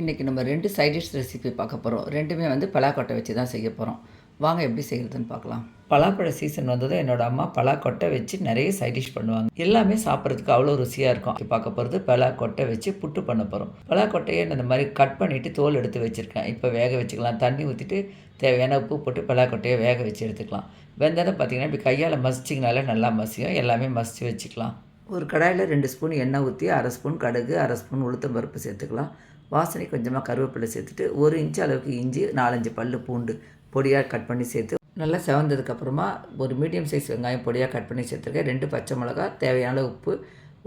இன்றைக்கி நம்ம ரெண்டு சைட் டிஷ் ரெசிபி பார்க்க போகிறோம் ரெண்டுமே வந்து பலாக்கொட்டை வச்சு தான் செய்ய போகிறோம் வாங்க எப்படி செய்கிறதுன்னு பார்க்கலாம். பலாப்பழ சீசன் வந்ததும் என்னோட அம்மா பலாக்கொட்டை வச்சு நிறைய சைட் டிஷ் பண்ணுவாங்க. எல்லாமே சாப்பிட்றதுக்கு அவ்வளோ ருசியாக இருக்கும். இப்போ பார்க்க போகிறது பலாக்கொட்டை வச்சு புட்டு பண்ண போகிறோம் பலாக்கொட்டையை இந்த மாதிரி கட் பண்ணிவிட்டு தோல் எடுத்து வச்சுருக்கேன். இப்போ வேக வச்சுக்கலாம். தண்ணி ஊற்றிட்டு தேவையான உப்பு போட்டு பலாக்கொட்டையை வேக வச்சு எடுத்துக்கலாம். வெந்ததும் பார்த்தீங்கன்னா இப்படி கையால் மசிச்சிங்கனாலே நல்லா மசியும். எல்லாமே மசித்து வச்சுக்கலாம். ஒரு கடாயில் ரெண்டு ஸ்பூன் எண்ணெய் ஊற்றி அரை ஸ்பூன் கடுகு அரை ஸ்பூன் உளுத்தம் பருப்பு சேர்த்துக்கலாம். வாசனை கொஞ்சமாக கருவேப்பிலை சேர்த்துட்டு ஒரு இன்ச்சு அளவுக்கு இஞ்சி நாலஞ்சு பல் பூண்டு பொடியாக கட் பண்ணி சேர்த்து நல்லா செவந்ததுக்கப்புறமா ஒரு மீடியம் சைஸ் வெங்காயம் பொடியாக கட் பண்ணி சேர்த்துருக்கேன். ரெண்டு பச்சை மிளகா தேவையான உப்பு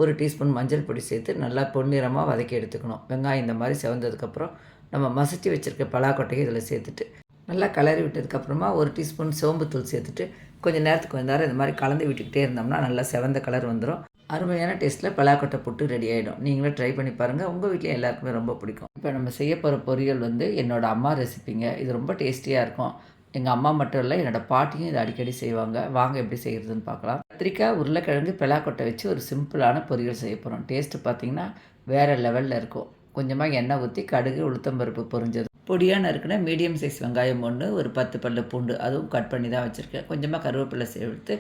ஒரு டீஸ்பூன் மஞ்சள் பொடி சேர்த்து நல்லா பொன்னிறமாக வதக்கி எடுத்துக்கணும். வெங்காயம் இந்த மாதிரி செவந்ததுக்கப்புறம் நம்ம மசிச்சு வச்சுருக்க பலாக்கொட்டையை இதில் சேர்த்துட்டு நல்லா கலரி விட்டதுக்கப்புறமா ஒரு டீஸ்பூன் சோம்புத்தூள் சேர்த்துட்டு கொஞ்சம் நேரத்துக்கு கொஞ்ச நேரம் இந்த மாதிரி கலந்து விட்டுக்கிட்டே இருந்தோம்னா நல்லா செவந்த கலர் வந்துடும் அருமையான டேஸ்ட்டில் பலாக்கொட்டை போட்டு ரெடி ஆகிடும் நீங்களும் ட்ரை பண்ணி பாருங்கள் உங்கள் வீட்டில் எல்லாருக்குமே ரொம்ப பிடிக்கும். இப்போ நம்ம செய்ய போகிற பொரியல் வந்து என்னோடய அம்மா ரெசிபிங்க இது ரொம்ப டேஸ்டியாக இருக்கும். எங்கள் அம்மா மட்டும் இல்லை என்னோடய பாட்டியும் இதை அடிக்கடி செய்வாங்க. வாங்க எப்படி செய்கிறதுன்னு பார்க்கலாம் கத்திரிக்காய் உருளைக்கிழங்கு பலாக்கொட்டை வச்சு ஒரு சிம்பிளான பொரியல் செய்ய போகிறோம் டேஸ்ட்டு பார்த்தீங்கன்னா வேறு லெவலில் இருக்கும். கொஞ்சமாக எண்ணெய் ஊற்றி கடுகு உளுத்தம்பருப்பு பொரிஞ்சது பொடியாக நறுக்கின மீடியம் சைஸ் வெங்காயம் ஒன்று ஒரு பத்து பல்லு பூண்டு அதுவும் கட் பண்ணி தான் வச்சுருக்கேன். கொஞ்சமாக கருவேப்பிலை சேர்த்து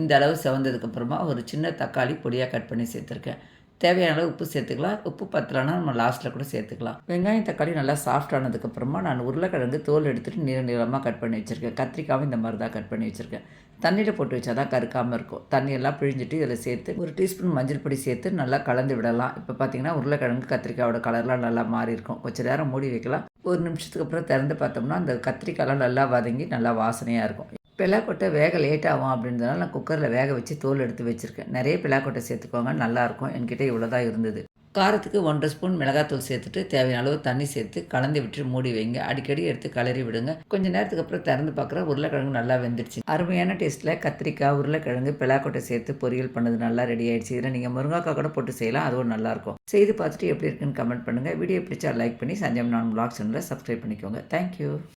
இந்த அளவு செவந்ததுக்கப்புறமா ஒரு சின்ன தக்காளி பொடியாக கட் பண்ணி சேர்த்துருக்கேன். தேவையான அளவு உப்பு சேர்த்துக்கலாம். உப்பு பத்தலைன்னா நம்ம லாஸ்ட்டில் கூட சேர்த்துக்கலாம். வெங்காயம் தக்காளி நல்லா சாஃப்டானதுக்கப்புறமா நான் உருளைக்கிழங்கு தோல் எடுத்துகிட்டு நீள நீளமாக கட் பண்ணி வச்சுருக்கேன். கத்திரிக்காவும் இந்த மாதிரி தான் கட் பண்ணி வச்சுருக்கேன். தண்ணியில் போட்டு வச்சா தான் கருக்காமல் இருக்கும். தண்ணியெல்லாம் பிழிஞ்சிட்டு இதில் சேர்த்து ஒரு டீஸ்பூன் மஞ்சள் பொடி சேர்த்து நல்லா கலந்து விடலாம். இப்போ பார்த்தீங்கன்னா உருளைக்கிழங்கு கத்திரிக்காயோட கலர்லாம் நல்லா மாறி இருக்கும். கொஞ்சம் நேரம் மூடி வைக்கலாம். ஒரு நிமிஷத்துக்கு அப்புறம் திறந்து பார்த்தோம்னா அந்த கத்திரிக்காயெல்லாம் நல்லா வதங்கி நல்லா வாசனையாக இருக்கும். பிளாக்கொட்டை வேக லேட் ஆகும் அப்படின்றதுனால நான் குக்கரில் வேக வச்சு தோல் எடுத்து வச்சுருக்கேன். நிறைய பிளாக்கொட்டை சேர்த்துக்கோங்க நல்லாயிருக்கும் என்கிட்ட இவ்வளோ தான் இருந்தது. காரத்துக்கு ஒன்றரை ஸ்பூன் மிளகாத்தூள் சேர்த்துட்டு தேவையான அளவு தண்ணி சேர்த்து கலந்து விட்டு மூடி வைங்க. அடிக்கடி எடுத்து கலரி விடுங்க. கொஞ்சம் நேரத்துக்கு அப்புறம் திறந்து பார்க்குற உருளைக்கிழங்கு நல்லா வெந்துடுச்சு அருமையான டேஸ்ட்டில் கத்திரிக்காய் உருளைக்கிழங்கு பிளாக்கொட்டை சேர்த்து பொரியல் பண்ணது நல்லா ரெடி ஆயிடுச்சு. இதில் நீங்கள் முருங்காக்காய் கூட போட்டு செய்யலாம். அதுவும் நல்லாயிருக்கும் செய்து பார்த்துட்டு எப்படி இருக்குன்னு கமெண்ட் பண்ணுங்கள் வீடியோ பிடிச்சா லைக் பண்ணி சஞ்சம் நான் பிளாக் சேனலில் சப்ஸ்கிரைப் பண்ணிக்கோங்க. தேங்க்யூ